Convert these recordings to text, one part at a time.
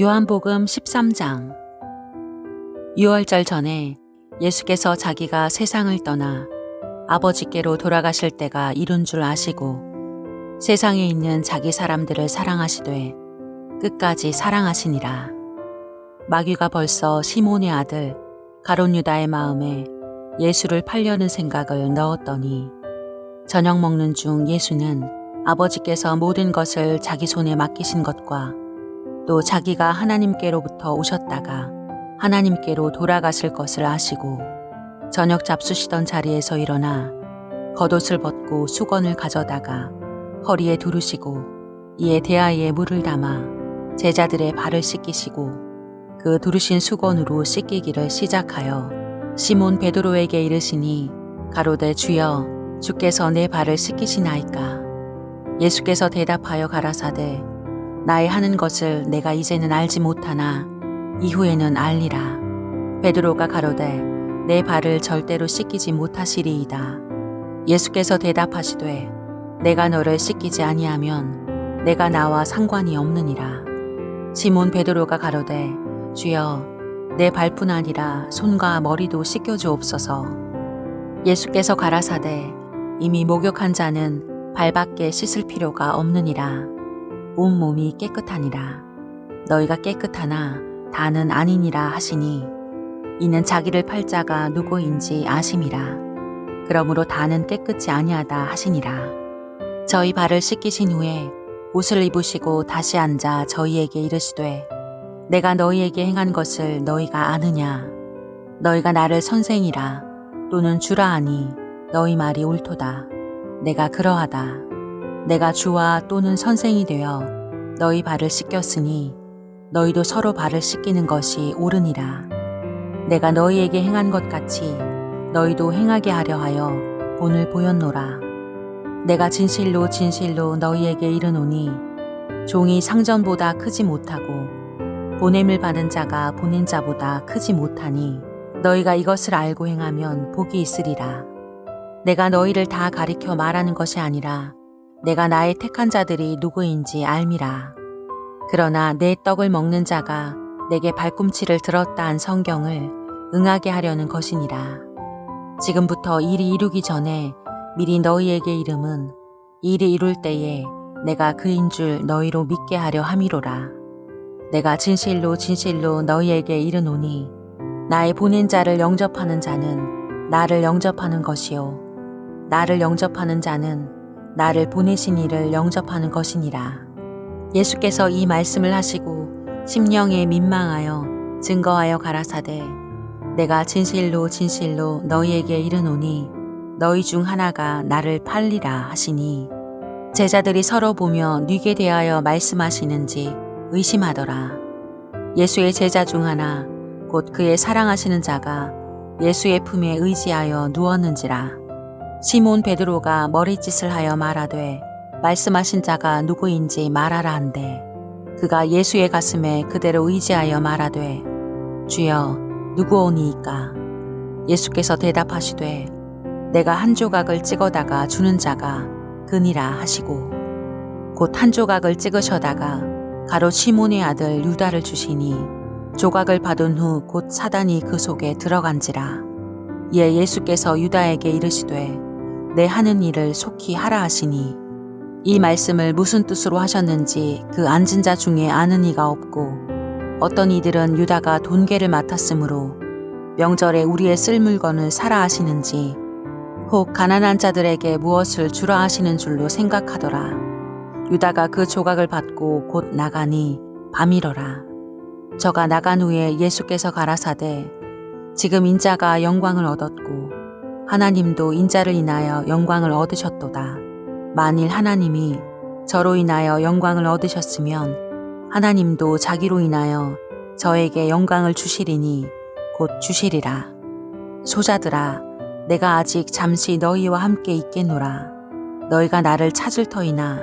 요한복음 13장 6월절 전에 예수께서 자기가 세상을 떠나 아버지께로 돌아가실 때가 이룬 줄 아시고 세상에 있는 자기 사람들을 사랑하시되 끝까지 사랑하시니라. 마귀가 벌써 시몬의 아들 가론 유다의 마음에 예수를 팔려는 생각을 넣었더니 저녁 먹는 중 예수는 아버지께서 모든 것을 자기 손에 맡기신 것과 또 자기가 하나님께로부터 오셨다가 하나님께로 돌아가실 것을 아시고 저녁 잡수시던 자리에서 일어나 겉옷을 벗고 수건을 가져다가 허리에 두르시고 이에 대하에 물을 담아 제자들의 발을 씻기시고 그 두르신 수건으로 씻기기를 시작하여 시몬 베드로에게 이르시니 가로되 주여 주께서 내 발을 씻기시나이까? 예수께서 대답하여 가라사대 나의 하는 것을 내가 이제는 알지 못하나 이후에는 알리라. 베드로가 가로되 내 발을 절대로 씻기지 못하시리이다. 예수께서 대답하시되 내가 너를 씻기지 아니하면 내가 나와 상관이 없느니라. 시몬 베드로가 가로되 주여 내 발뿐 아니라 손과 머리도 씻겨 주옵소서. 예수께서 가라사대 이미 목욕한 자는 발밖에 씻을 필요가 없느니라. 온 몸이 깨끗하니라. 너희가 깨끗하나 다는 아니니라 하시니 이는 자기를 팔 자가 누구인지 아심이라. 그러므로 다는 깨끗지 아니하다 하시니라. 저희 발을 씻기신 후에 옷을 입으시고 다시 앉아 저희에게 이르시되 내가 너희에게 행한 것을 너희가 아느냐 너희가 나를 선생이라 또는 주라 하니 너희 말이 옳도다 내가 그러하다 내가 주와 또는 선생이 되어 너희 발을 씻겼으니 너희도 서로 발을 씻기는 것이 옳으니라 내가 너희에게 행한 것 같이 너희도 행하게 하려 하여 본을 보였노라 내가 진실로 진실로 너희에게 이르노니 종이 상전보다 크지 못하고 보냄을 받은 자가 보낸 자보다 크지 못하니 너희가 이것을 알고 행하면 복이 있으리라. 내가 너희를 다 가리켜 말하는 것이 아니라 내가 나의 택한 자들이 누구인지 알미라. 그러나 내 떡을 먹는 자가 내게 발꿈치를 들었다 한 성경을 응하게 하려는 것이니라. 지금부터 일이 이루기 전에 미리 너희에게 이름은 일이 이룰 때에 내가 그인 줄 너희로 믿게 하려 함이로라. 내가 진실로 진실로 너희에게 이르노니 나의 보낸 자를 영접하는 자는 나를 영접하는 것이요 나를 영접하는 자는 나를 보내신 이를 영접하는 것이니라. 예수께서 이 말씀을 하시고 심령에 민망하여 증거하여 가라사대 내가 진실로 진실로 너희에게 이르노니 너희 중 하나가 나를 팔리라 하시니 제자들이 서로 보며 뉘게 대하여 말씀하시는지 의심하더라. 예수의 제자 중 하나 곧 그의 사랑하시는 자가 예수의 품에 의지하여 누웠는지라. 시몬 베드로가 머리짓을 하여 말하되 말씀하신 자가 누구인지 말하라 한대. 그가 예수의 가슴에 그대로 의지하여 말하되 주여 누구오니이까. 예수께서 대답하시되 내가 한 조각을 찍어다가 주는 자가 그니라 하시고 곧 한 조각을 찍으셔다가 가로 시몬의 아들 유다를 주시니 조각을 받은 후 곧 사단이 그 속에 들어간지라 이에 예수께서 유다에게 이르시되 내 하는 일을 속히 하라 하시니 이 말씀을 무슨 뜻으로 하셨는지 그 앉은 자 중에 아는 이가 없고 어떤 이들은 유다가 돈계를 맡았으므로 명절에 우리의 쓸 물건을 사라 하시는지 혹 가난한 자들에게 무엇을 주라 하시는 줄로 생각하더라. 유다가 그 조각을 받고 곧 나가니 밤이러라. 저가 나간 후에 예수께서 가라사대 지금 인자가 영광을 얻었고 하나님도 인자를 인하여 영광을 얻으셨도다. 만일 하나님이 저로 인하여 영광을 얻으셨으면 하나님도 자기로 인하여 저에게 영광을 주시리니 곧 주시리라. 소자들아 내가 아직 잠시 너희와 함께 있겠노라. 너희가 나를 찾을 터이나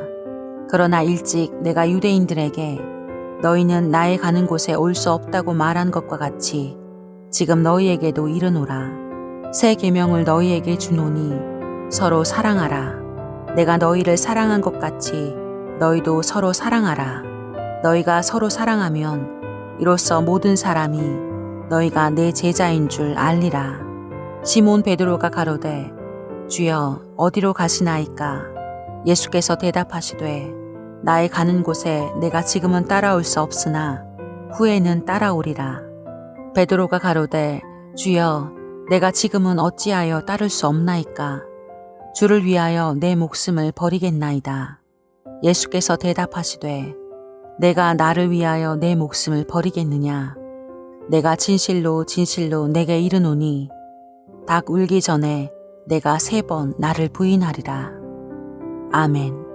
그러나 일찍 내가 유대인들에게 너희는 나의 가는 곳에 올 수 없다고 말한 것과 같이 지금 너희에게도 이르노라. 새 계명을 너희에게 주노니 서로 사랑하라. 내가 너희를 사랑한 것 같이 너희도 서로 사랑하라. 너희가 서로 사랑하면 이로써 모든 사람이 너희가 내 제자인 줄 알리라. 시몬 베드로가 가로되 주여 어디로 가시나이까? 예수께서 대답하시되 나의 가는 곳에 내가 지금은 따라올 수 없으나 후에는 따라오리라. 베드로가 가로되 주여 내가 지금은 어찌하여 따를 수 없나이까? 주를 위하여 내 목숨을 버리겠나이다. 예수께서 대답하시되 내가 나를 위하여 내 목숨을 버리겠느냐? 내가 진실로 진실로 내게 이르노니 닭 울기 전에 내가 세 번 나를 부인하리라. 아멘.